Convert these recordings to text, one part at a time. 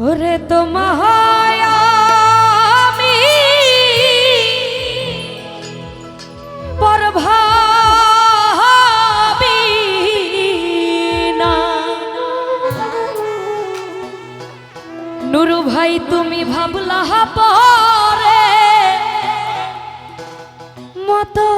ওরে তো মহায়ামি পরভাবি না। নুরু ভাই, তুমি ভাবলা পরে মতো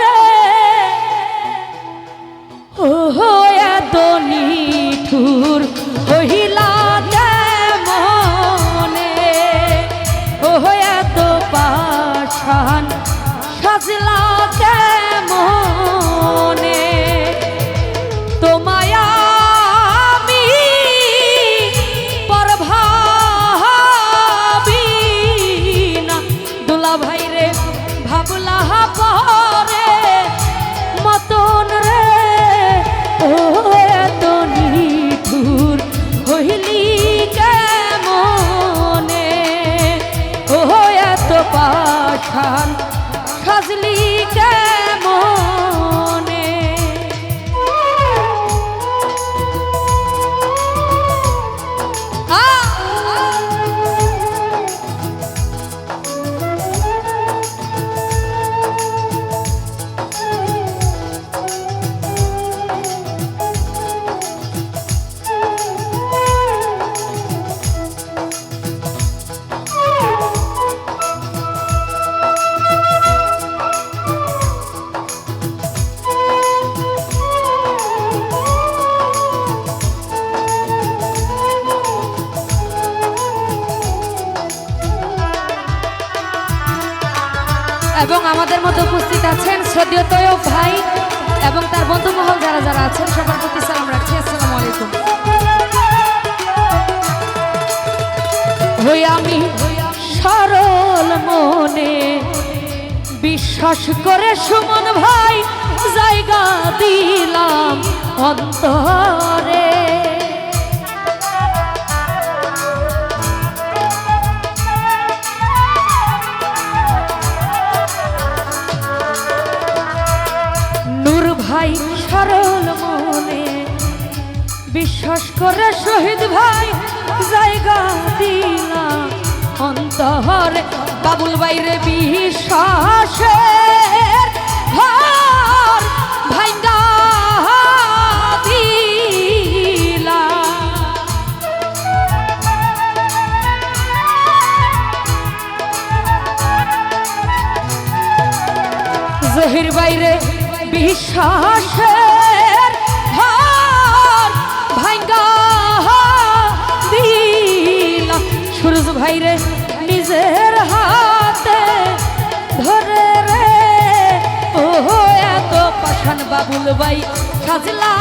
রে। ও এত নিঠুর পাঠান খাজলি কেমনে আমাদের মধ্যে উপস্থিত আছেন শ্রদ্ধেয় তৈয়ব ভাই এবং তার বন্ধু মহল যারা যারা আছেন, সবার প্রতি সালাম রাখছি। আসসালামু আলাইকুম। হই আমি সরল মনে বিশ্বাস করে সুমন ভাই জায়গা দিলাম অন্তরে। ভাই সরল মনে। বিশ্বাস করে শহীদ ভাই জায়গা দিলা অন্তহরে। বাবুল বাইরে বিশ্বাসের বিশ্বাসের ঘর ভাঙ্গা দিল। সুরজ ভাইরে নিজের হাতে ধরে রে। ও এত পাশান বাবুল ভাই সাজলা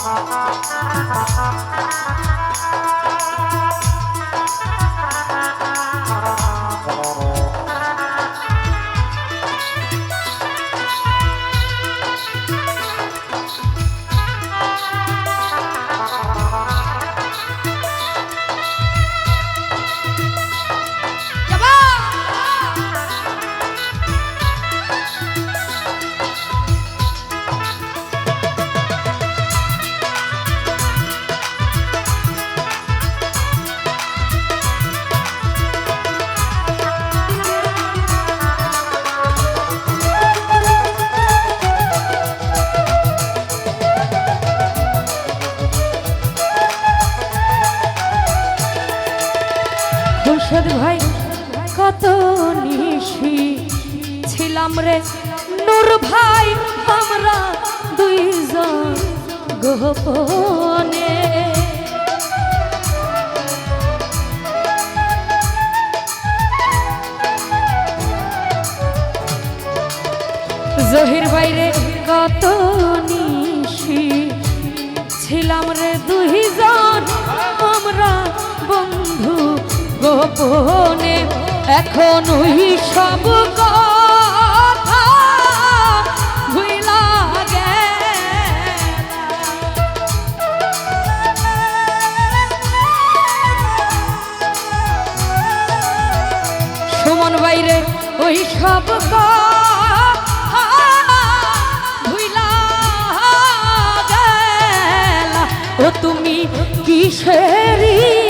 খুরশেদ নিশি ছিলাম রে। নূর ভাই, আমরা দুইজন গোপনে। জহির বাইরে কত নিশি ছিলাম রে দুইজন। আমরা বন্ধু গোপনে। এখনই সব কথা ভুলা সুমন বাইরে ওই সব ও তুমি কিসেরি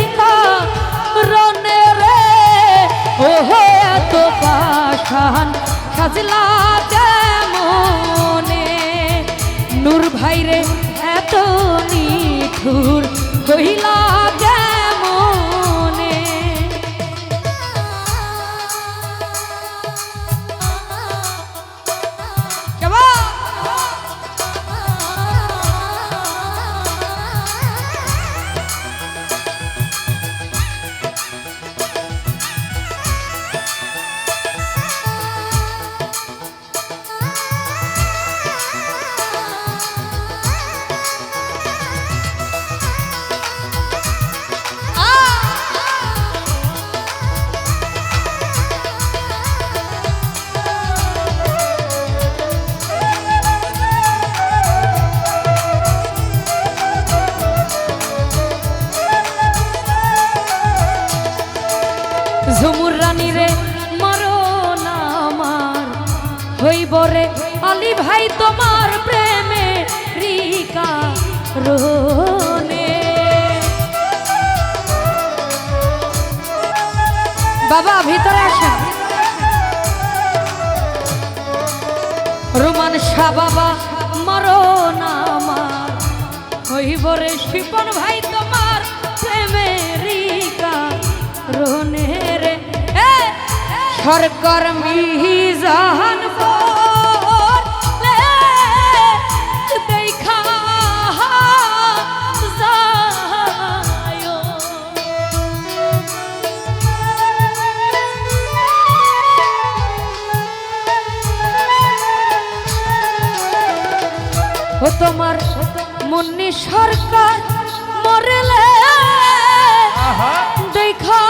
পাশান সাজলা মনে নূর ভাইরে এত নিঠুর হইব রে আলী ভাই তোমার প্রেমে রিকা রোনে বাবা ভিতরে আসেন। রোমান শাহ বাবা মরণ আমার হইব রে শিপন ভাই তোমার প্রেমেরিকা রোনে রে এ, সরকার বলে ও তোমার মুন্নি সরকার মরলে দেখা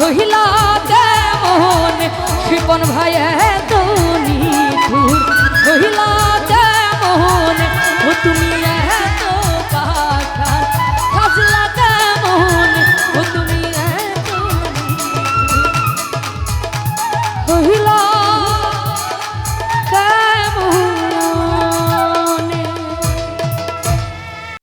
হইলা কেমন শিপন ভাই এত